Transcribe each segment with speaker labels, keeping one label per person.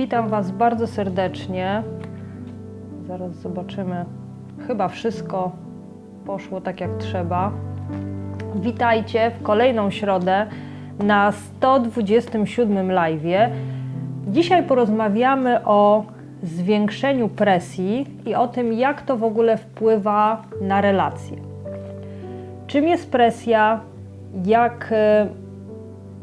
Speaker 1: Witam Was bardzo serdecznie. Zaraz zobaczymy. Chyba wszystko poszło tak jak trzeba. Witajcie w kolejną środę na 127 live. Dzisiaj porozmawiamy o zwiększeniu presji i o tym, jak to w ogóle wpływa na relacje. Czym jest presja? Jak e,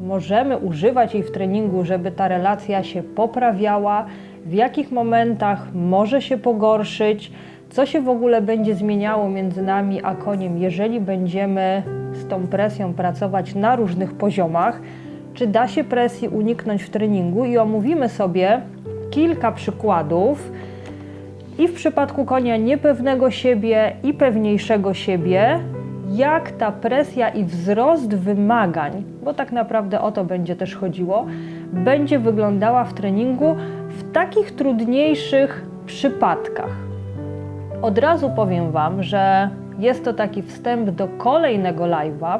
Speaker 1: możemy używać jej w treningu, żeby ta relacja się poprawiała? W jakich momentach może się pogorszyć? Co się w ogóle będzie zmieniało między nami a koniem, jeżeli będziemy z tą presją pracować na różnych poziomach? Czy da się presji uniknąć w treningu? I omówimy sobie kilka przykładów i w przypadku konia niepewnego siebie i pewniejszego siebie, jak ta presja i wzrost wymagań, bo tak naprawdę o to będzie też chodziło, będzie wyglądała w treningu w takich trudniejszych przypadkach. Od razu powiem Wam, że jest to taki wstęp do kolejnego live'a,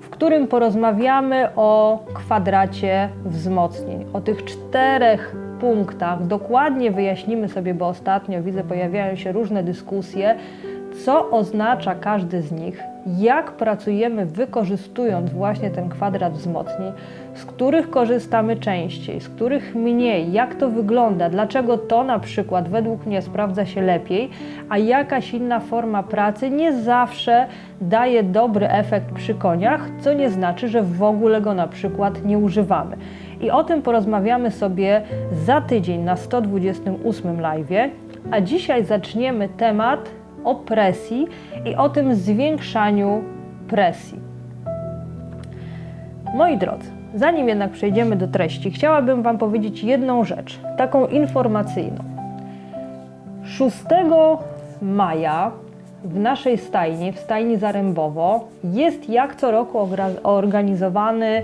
Speaker 1: w którym porozmawiamy o kwadracie wzmocnień, o tych czterech punktach. Dokładnie wyjaśnimy sobie, bo ostatnio widzę, pojawiają się różne dyskusje, co oznacza każdy z nich, jak pracujemy wykorzystując właśnie ten kwadrat wzmocnień, z których korzystamy częściej, z których mniej, jak to wygląda, dlaczego to na przykład według mnie sprawdza się lepiej, a jakaś inna forma pracy nie zawsze daje dobry efekt przy koniach, co nie znaczy, że w ogóle go na przykład nie używamy. I o tym porozmawiamy sobie za tydzień na 128 live, a dzisiaj zaczniemy temat o presji i o tym zwiększaniu presji. Moi drodzy, zanim jednak przejdziemy do treści, chciałabym Wam powiedzieć jedną rzecz, taką informacyjną. 6 maja w naszej stajni, w stajni Zarębowo, jest jak co roku organizowany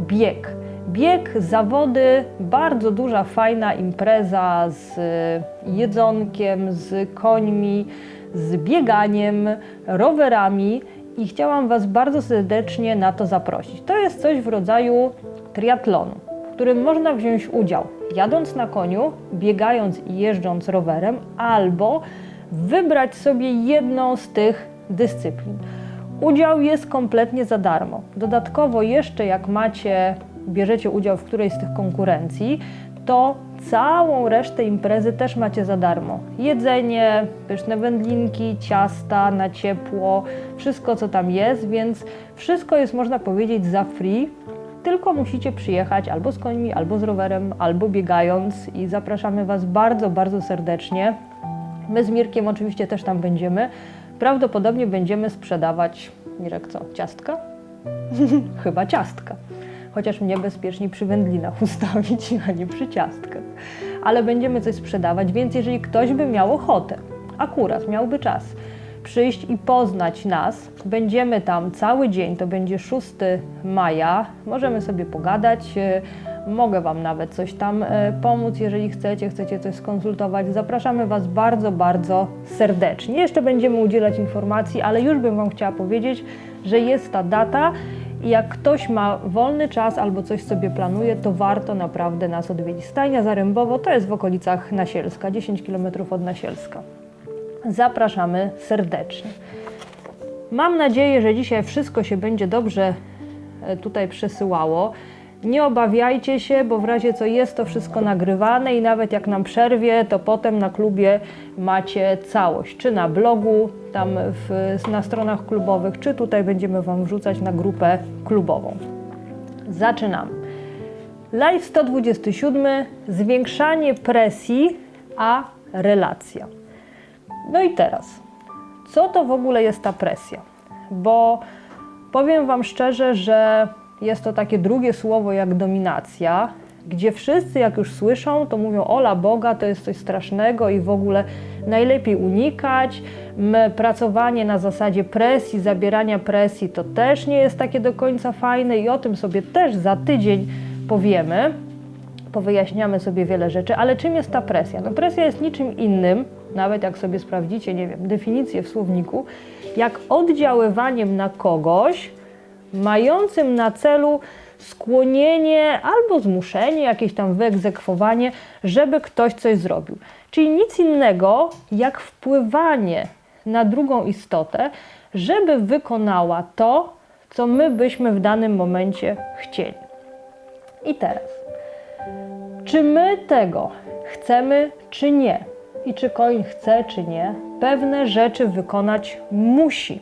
Speaker 1: bieg. Bieg, zawody, bardzo duża, fajna impreza z jedzonkiem, z końmi, z bieganiem, rowerami i chciałam Was bardzo serdecznie na to zaprosić. To jest coś w rodzaju triatlonu, w którym można wziąć udział jadąc na koniu, biegając i jeżdżąc rowerem, albo wybrać sobie jedną z tych dyscyplin. Udział jest kompletnie za darmo. Dodatkowo jeszcze jak macie, bierzecie udział w którejś z tych konkurencji, to całą resztę imprezy też macie za darmo. Jedzenie, pyszne wędlinki, ciasta na ciepło, wszystko co tam jest, więc wszystko jest można powiedzieć za free. Tylko musicie przyjechać albo z końmi, albo z rowerem, albo biegając i zapraszamy Was bardzo, bardzo serdecznie. My z Mirkiem oczywiście też tam będziemy. Prawdopodobnie będziemy sprzedawać, Mirek co, ciastka? Chyba ciastka. Chociaż mnie bezpiecznie przy wędlinach ustawić, a nie przy ciastkach. Ale będziemy coś sprzedawać, więc jeżeli ktoś by miał ochotę, akurat miałby czas, przyjść i poznać nas. Będziemy tam cały dzień, to będzie 6 maja. Możemy sobie pogadać. e, Mogę Wam nawet coś tam e, pomóc, jeżeli chcecie, chcecie coś skonsultować. Zapraszamy Was bardzo, bardzo serdecznie. Jeszcze będziemy udzielać informacji, ale już bym Wam chciała powiedzieć, że jest ta data i jak ktoś ma wolny czas albo coś sobie planuje, to warto naprawdę nas odwiedzić. Stajnia Zarębowo to jest w okolicach Nasielska, 10 km od Nasielska. Zapraszamy serdecznie. Mam nadzieję, że dzisiaj wszystko się będzie dobrze e, tutaj przesyłało. Nie obawiajcie się, bo w razie co jest to wszystko nagrywane i nawet jak nam przerwie, to potem na klubie macie całość, czy na blogu, tam w, na stronach klubowych, czy tutaj będziemy Wam wrzucać na grupę klubową. Zaczynamy. Live 127. Zwiększanie presji, a relacja. No i teraz, co to w ogóle jest ta presja? Bo powiem Wam szczerze, że jest to takie drugie słowo jak dominacja, gdzie wszyscy jak już słyszą, to mówią ola Boga, to jest coś strasznego i w ogóle najlepiej unikać. Pracowanie na zasadzie presji, zabierania presji to też nie jest takie do końca fajne i o tym sobie też za tydzień powiemy powyjaśniamy sobie wiele rzeczy, ale czym jest ta presja? No presja jest niczym innym, nawet jak sobie sprawdzicie, nie wiem, definicję w słowniku, jak oddziaływaniem na kogoś, mającym na celu skłonienie albo zmuszenie, jakieś tam wyegzekwowanie, żeby ktoś coś zrobił. Czyli nic innego jak wpływanie na drugą istotę, żeby wykonała to, co my byśmy w danym momencie chcieli. I teraz, czy my tego chcemy, czy nie? I czy koń chce, czy nie? Pewne rzeczy wykonać musi.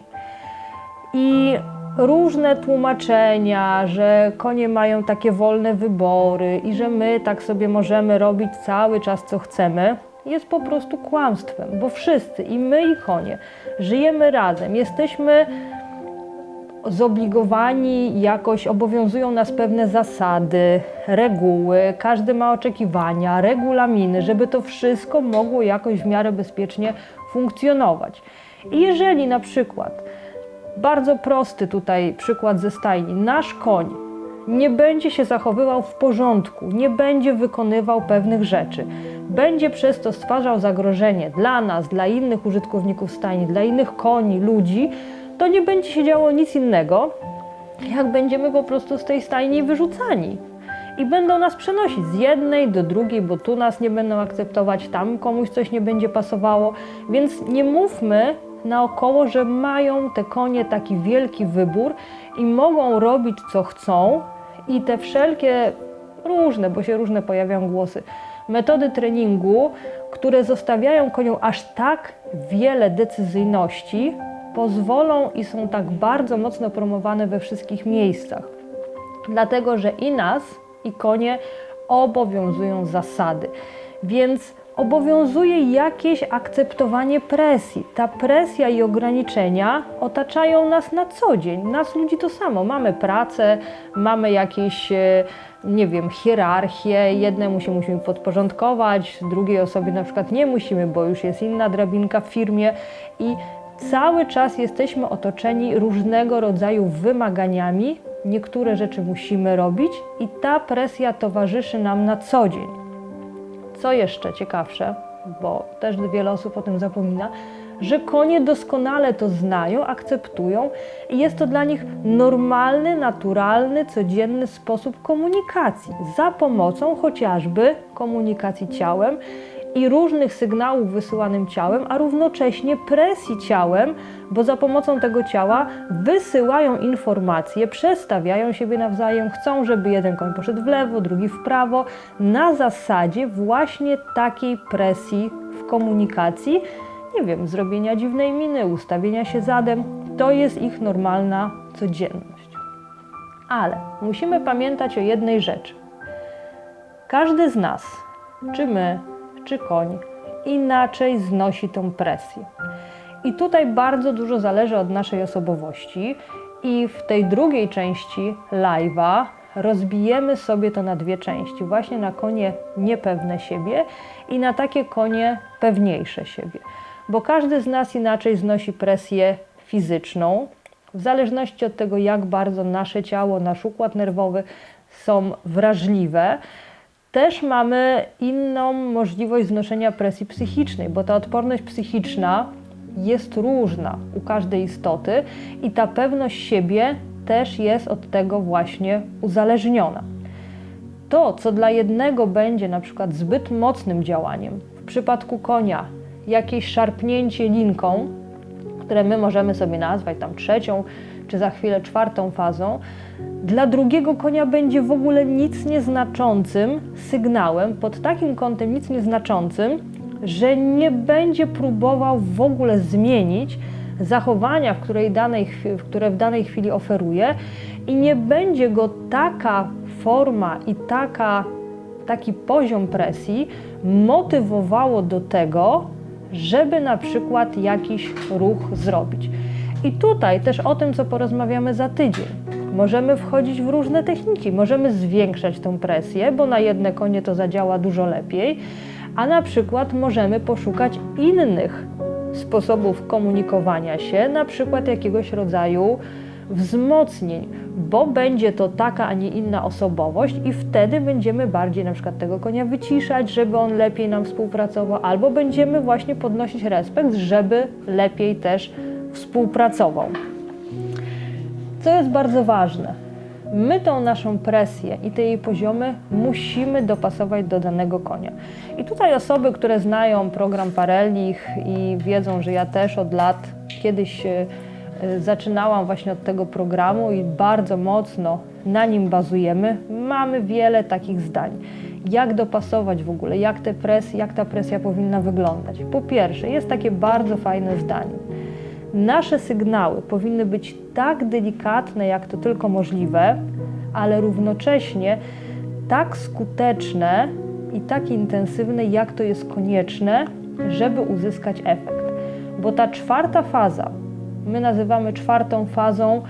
Speaker 1: I różne tłumaczenia, że konie mają takie wolne wybory i że my tak sobie możemy robić cały czas, co chcemy, jest po prostu kłamstwem, bo wszyscy, i my, i konie, żyjemy razem, jesteśmy zobligowani, jakoś obowiązują nas pewne zasady, reguły, każdy ma oczekiwania, regulaminy, żeby to wszystko mogło jakoś w miarę bezpiecznie funkcjonować. I jeżeli na przykład, bardzo prosty tutaj przykład ze stajni, nasz koń nie będzie się zachowywał w porządku, nie będzie wykonywał pewnych rzeczy, będzie przez to stwarzał zagrożenie dla nas, dla innych użytkowników stajni, dla innych koni, ludzi, to nie będzie się działo nic innego, jak będziemy po prostu z tej stajni wyrzucani. I będą nas przenosić z jednej do drugiej, bo tu nas nie będą akceptować, tam komuś coś nie będzie pasowało. Więc nie mówmy naokoło, że mają te konie taki wielki wybór i mogą robić co chcą, i te wszelkie różne, bo się różne pojawiają głosy, metody treningu, które zostawiają koniom aż tak wiele decyzyjności, pozwolą i są tak bardzo mocno promowane we wszystkich miejscach. Dlatego, że i nas, i konie obowiązują zasady. Więc obowiązuje jakieś akceptowanie presji. Ta presja i ograniczenia otaczają nas na co dzień. Nas ludzi to samo. Mamy pracę, mamy jakieś, e, nie wiem, hierarchię. Jednemu się musimy podporządkować, drugiej osobie na przykład nie musimy, bo już jest inna drabinka w firmie i cały czas jesteśmy otoczeni różnego rodzaju wymaganiami. Niektóre rzeczy musimy robić i ta presja towarzyszy nam na co dzień. Co jeszcze ciekawsze, bo też wiele osób o tym zapomina, że konie doskonale to znają, akceptują i jest to dla nich normalny, naturalny, codzienny sposób komunikacji. Za pomocą chociażby komunikacji ciałem i różnych sygnałów wysyłanym ciałem, a równocześnie presji ciałem, bo za pomocą tego ciała wysyłają informacje, przestawiają siebie nawzajem, chcą, żeby jeden koń poszedł w lewo, drugi w prawo, na zasadzie właśnie takiej presji w komunikacji, nie wiem, zrobienia dziwnej miny, ustawienia się zadem, to jest ich normalna codzienność. Ale musimy pamiętać o jednej rzeczy. Każdy z nas, czy my, czy koń, inaczej znosi tą presję. I tutaj bardzo dużo zależy od naszej osobowości. I w tej drugiej części live'a rozbijemy sobie to na dwie części. Właśnie na konie niepewne siebie i na takie konie pewniejsze siebie. Bo każdy z nas inaczej znosi presję fizyczną, w zależności od tego, jak bardzo nasze ciało, nasz układ nerwowy są wrażliwe też mamy inną możliwość znoszenia presji psychicznej, bo ta odporność psychiczna jest różna u każdej istoty i ta pewność siebie też jest od tego właśnie uzależniona. To, co dla jednego będzie na przykład zbyt mocnym działaniem, w przypadku konia jakieś szarpnięcie linką, które my możemy sobie nazwać tam trzecią czy za chwilę czwartą fazą, dla drugiego konia będzie w ogóle nic nieznaczącym sygnałem, pod takim kątem nic nieznaczącym, że nie będzie próbował w ogóle zmienić zachowania, w której danej, które w danej chwili oferuje i nie będzie go taka forma i taka, taki poziom presji motywowało do tego, żeby na przykład jakiś ruch zrobić. I tutaj też o tym, co porozmawiamy za tydzień. Możemy wchodzić w różne techniki, możemy zwiększać tą presję, bo na jedne konie to zadziała dużo lepiej, a na przykład możemy poszukać innych sposobów komunikowania się, na przykład jakiegoś rodzaju wzmocnień, bo będzie to taka, a nie inna osobowość i wtedy będziemy bardziej na przykład tego konia wyciszać, żeby on lepiej nam współpracował, albo będziemy właśnie podnosić respekt, żeby lepiej też współpracował. Co jest bardzo ważne? my tą naszą presję i te jej poziomy musimy dopasować do danego konia. I tutaj osoby, które znają program Parellich i wiedzą, że ja też od lat kiedyś e, zaczynałam właśnie od tego programu i bardzo mocno na nim bazujemy, mamy wiele takich zdań. Jak dopasować w ogóle, jak, te pres, jak ta presja powinna wyglądać? Po pierwsze, jest takie bardzo fajne zdanie. Nasze sygnały powinny być tak delikatne, jak to tylko możliwe, ale równocześnie tak skuteczne i tak intensywne, jak to jest konieczne, żeby uzyskać efekt. Bo ta czwarta faza, my nazywamy czwartą fazą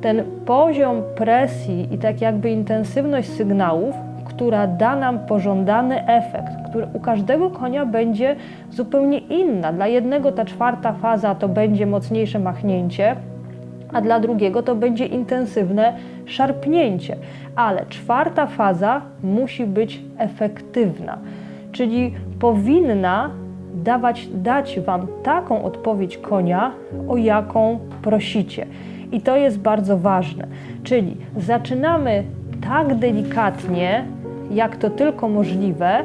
Speaker 1: ten poziom presji i tak jakby intensywność sygnałów, która da nam pożądany efekt, który u każdego konia będzie zupełnie inna. Dla jednego ta czwarta faza to będzie mocniejsze machnięcie, a dla drugiego to będzie intensywne szarpnięcie. Ale czwarta faza musi być efektywna, czyli powinna dawać, dać Wam taką odpowiedź konia, o jaką prosicie. I to jest bardzo ważne. Czyli zaczynamy tak delikatnie, jak to tylko możliwe,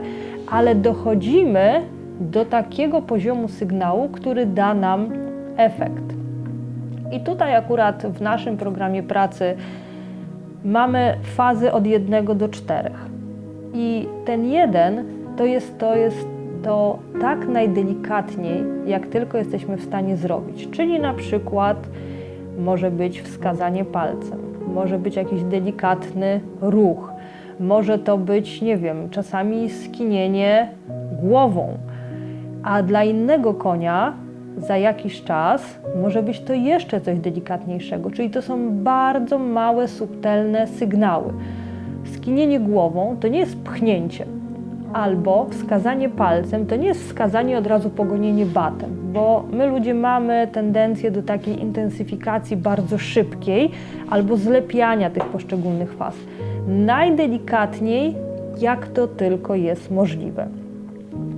Speaker 1: ale dochodzimy do takiego poziomu sygnału, który da nam efekt. I tutaj akurat w naszym programie pracy mamy fazy od 1 do 4. I ten jeden to jest to, jest to tak najdelikatniej, jak tylko jesteśmy w stanie zrobić. Czyli na przykład może być wskazanie palcem, może być jakiś delikatny ruch, może to być, nie wiem, czasami skinienie głową, a dla innego konia za jakiś czas może być to jeszcze coś delikatniejszego, czyli to są bardzo małe, subtelne sygnały. Skinienie głową to nie jest pchnięcie, albo wskazanie palcem to nie jest wskazanie od razu pogonienie batem, bo my ludzie mamy tendencję do takiej intensyfikacji bardzo szybkiej albo zlepiania tych poszczególnych faz. Najdelikatniej, jak to tylko jest możliwe.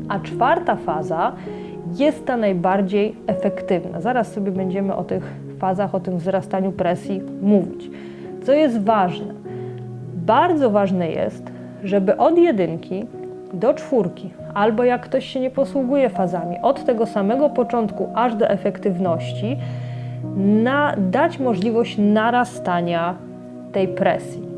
Speaker 1: A czwarta faza jest ta najbardziej efektywna. Zaraz sobie będziemy o tych fazach, o tym wzrastaniu presji mówić. Co jest ważne? Bardzo ważne jest, żeby od jedynki do czwórki, albo jak ktoś się nie posługuje fazami, od tego samego początku aż do efektywności, na, dać możliwość narastania tej presji.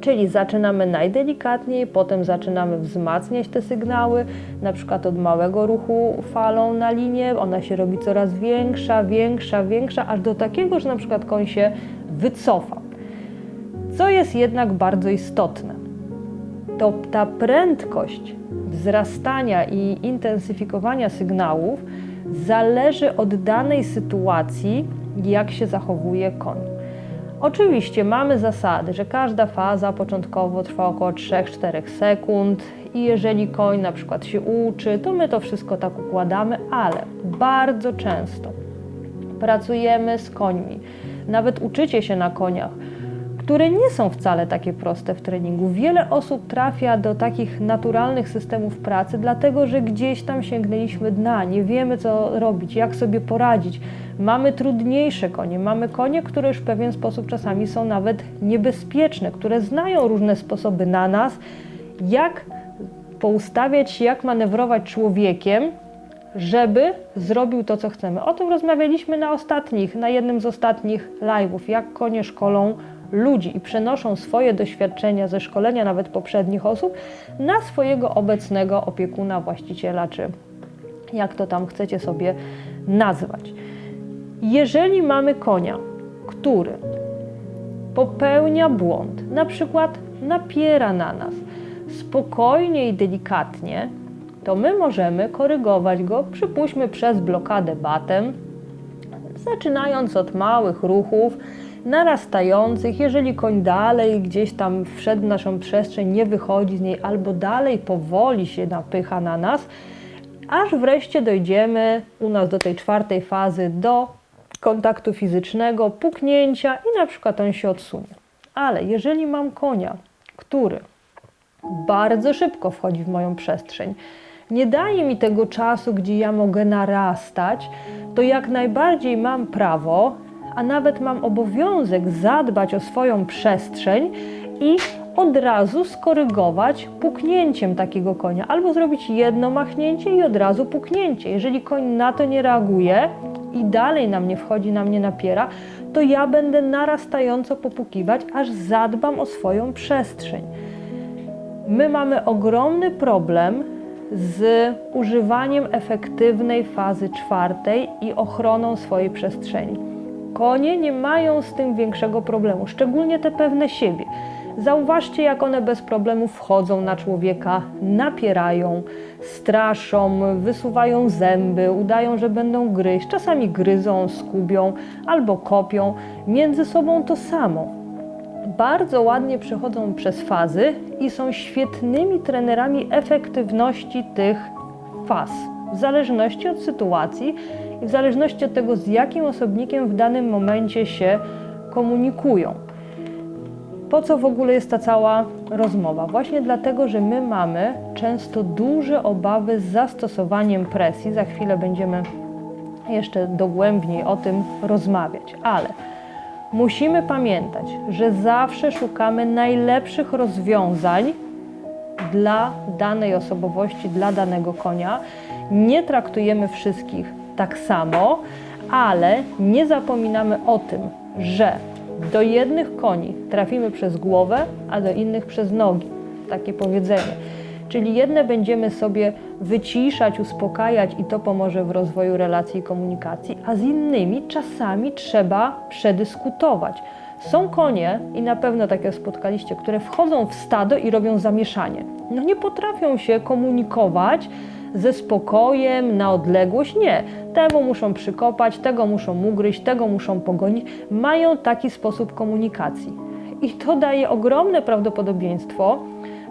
Speaker 1: Czyli zaczynamy najdelikatniej, potem zaczynamy wzmacniać te sygnały, na przykład od małego ruchu falą na linię, ona się robi coraz większa, większa, większa, aż do takiego, że na przykład koń się wycofa. Co jest jednak bardzo istotne, to ta prędkość wzrastania i intensyfikowania sygnałów zależy od danej sytuacji, jak się zachowuje koń. Oczywiście mamy zasady, że każda faza początkowo trwa około 3-4 sekund i jeżeli koń na przykład się uczy, to my to wszystko tak układamy, ale bardzo często pracujemy z końmi, nawet uczycie się na koniach, które nie są wcale takie proste w treningu. Wiele osób trafia do takich naturalnych systemów pracy, dlatego że gdzieś tam sięgnęliśmy dna, nie wiemy co robić, jak sobie poradzić. Mamy trudniejsze konie, mamy konie, które już w pewien sposób czasami są nawet niebezpieczne, które znają różne sposoby na nas, jak poustawiać się, jak manewrować człowiekiem, żeby zrobił to, co chcemy. O tym rozmawialiśmy na ostatnich, na jednym z ostatnich live'ów, jak konie szkolą ludzi i przenoszą swoje doświadczenia ze szkolenia nawet poprzednich osób na swojego obecnego opiekuna, właściciela, czy jak to tam chcecie sobie nazwać. Jeżeli mamy konia, który popełnia błąd, na przykład napiera na nas spokojnie i delikatnie, to my możemy korygować go, przypuśćmy przez blokadę batem, zaczynając od małych ruchów, narastających. Jeżeli koń dalej gdzieś tam wszedł w naszą przestrzeń, nie wychodzi z niej, albo dalej powoli się napycha na nas, aż wreszcie dojdziemy u nas do tej czwartej fazy, do kontaktu fizycznego, puknięcia i na przykład on się odsunie. Ale jeżeli mam konia, który bardzo szybko wchodzi w moją przestrzeń, nie daje mi tego czasu, gdzie ja mogę narastać, to jak najbardziej mam prawo a nawet mam obowiązek zadbać o swoją przestrzeń i od razu skorygować puknięciem takiego konia, albo zrobić jedno machnięcie i od razu puknięcie. Jeżeli koń na to nie reaguje i dalej na mnie wchodzi, na mnie napiera, to ja będę narastająco popukiwać, aż zadbam o swoją przestrzeń. My mamy ogromny problem z używaniem efektywnej fazy czwartej i ochroną swojej przestrzeni. Konie nie mają z tym większego problemu, szczególnie te pewne siebie. Zauważcie, jak one bez problemu wchodzą na człowieka, napierają, straszą, wysuwają zęby, udają, że będą gryźć. Czasami gryzą, skubią albo kopią. Między sobą to samo bardzo ładnie przechodzą przez fazy i są świetnymi trenerami efektywności tych faz. W zależności od sytuacji i w zależności od tego, z jakim osobnikiem w danym momencie się komunikują. Po co w ogóle jest ta cała rozmowa? Właśnie dlatego, że my mamy często duże obawy z zastosowaniem presji. Za chwilę będziemy jeszcze dogłębniej o tym rozmawiać, ale musimy pamiętać, że zawsze szukamy najlepszych rozwiązań dla danej osobowości, dla danego konia. Nie traktujemy wszystkich tak samo, ale nie zapominamy o tym, że do jednych koni trafimy przez głowę, a do innych przez nogi. Takie powiedzenie. Czyli jedne będziemy sobie wyciszać, uspokajać i to pomoże w rozwoju relacji i komunikacji, a z innymi czasami trzeba przedyskutować. Są konie, i na pewno takie spotkaliście, które wchodzą w stado i robią zamieszanie. No nie potrafią się komunikować ze spokojem, na odległość. Nie. Temu muszą przykopać, tego muszą ugryźć, tego muszą pogonić. Mają taki sposób komunikacji. I to daje ogromne prawdopodobieństwo,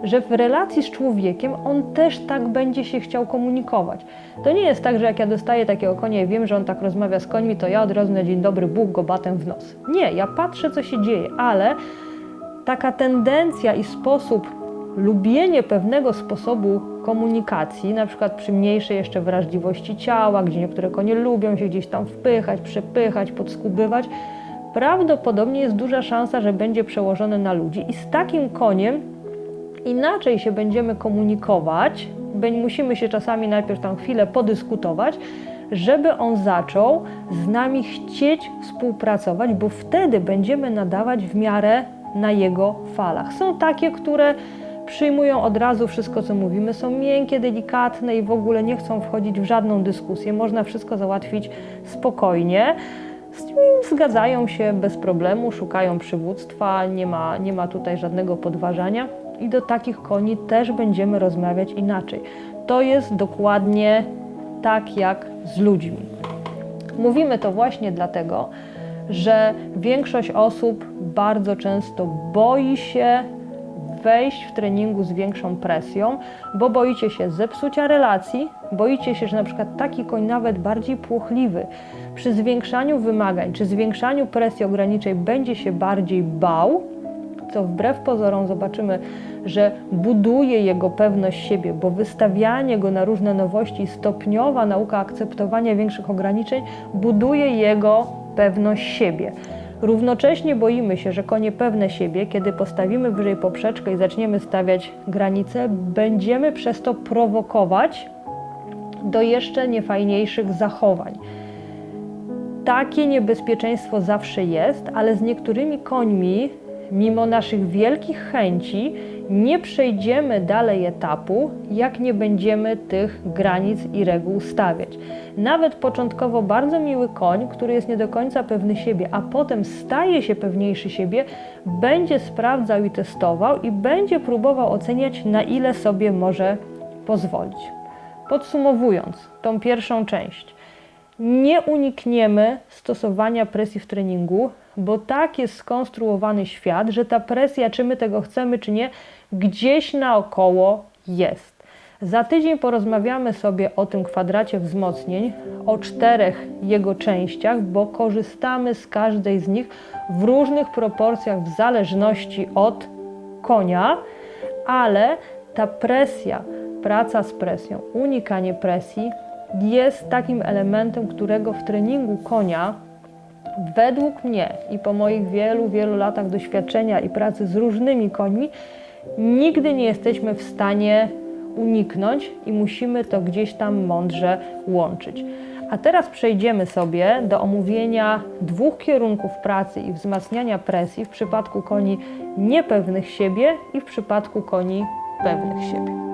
Speaker 1: że w relacji z człowiekiem on też tak będzie się chciał komunikować. To nie jest tak, że jak ja dostaję takiego konia i wiem, że on tak rozmawia z końmi, to ja od razu na dzień dobry Bóg go batem w nos. Nie, ja patrzę, co się dzieje, ale taka tendencja i sposób, lubienie pewnego sposobu komunikacji, na przykład przy mniejszej jeszcze wrażliwości ciała, gdzie niektóre konie lubią się gdzieś tam wpychać, przepychać, podskubywać, prawdopodobnie jest duża szansa, że będzie przełożone na ludzi i z takim koniem inaczej się będziemy komunikować, musimy się czasami najpierw tam chwilę podyskutować, żeby on zaczął z nami chcieć współpracować, bo wtedy będziemy nadawać w miarę na jego falach. Są takie, które przyjmują od razu wszystko, co mówimy, są miękkie, delikatne i w ogóle nie chcą wchodzić w żadną dyskusję. Można wszystko załatwić spokojnie. Z nimi zgadzają się bez problemu, szukają przywództwa, nie ma, nie ma tutaj żadnego podważania i do takich koni też będziemy rozmawiać inaczej. To jest dokładnie tak jak z ludźmi. Mówimy to właśnie dlatego, że większość osób bardzo często boi się wejść w treningu z większą presją, bo boicie się zepsucia relacji, boicie się, że na przykład taki koń nawet bardziej płochliwy przy zwiększaniu wymagań czy zwiększaniu presji ograniczej będzie się bardziej bał, co wbrew pozorom zobaczymy, że buduje jego pewność siebie, bo wystawianie go na różne nowości, stopniowa nauka akceptowania większych ograniczeń buduje jego pewność siebie. Równocześnie boimy się, że konie pewne siebie, kiedy postawimy wyżej poprzeczkę i zaczniemy stawiać granice, będziemy przez to prowokować do jeszcze niefajniejszych zachowań. Takie niebezpieczeństwo zawsze jest, ale z niektórymi końmi, mimo naszych wielkich chęci, nie przejdziemy dalej etapu, jak nie będziemy tych granic i reguł stawiać. Nawet początkowo bardzo miły koń, który jest nie do końca pewny siebie, a potem staje się pewniejszy siebie, będzie sprawdzał i testował i będzie próbował oceniać, na ile sobie może pozwolić. Podsumowując tą pierwszą część, nie unikniemy stosowania presji w treningu, bo tak jest skonstruowany świat, że ta presja, czy my tego chcemy, czy nie, gdzieś naokoło jest. Za tydzień porozmawiamy sobie o tym kwadracie wzmocnień, o czterech jego częściach, bo korzystamy z każdej z nich w różnych proporcjach w zależności od konia, ale ta presja, praca z presją, unikanie presji jest takim elementem, którego w treningu konia Według mnie i po moich wielu, wielu latach doświadczenia i pracy z różnymi końmi, nigdy nie jesteśmy w stanie uniknąć i musimy to gdzieś tam mądrze łączyć. A teraz przejdziemy sobie do omówienia dwóch kierunków pracy i wzmacniania presji w przypadku koni niepewnych siebie i w przypadku koni pewnych siebie.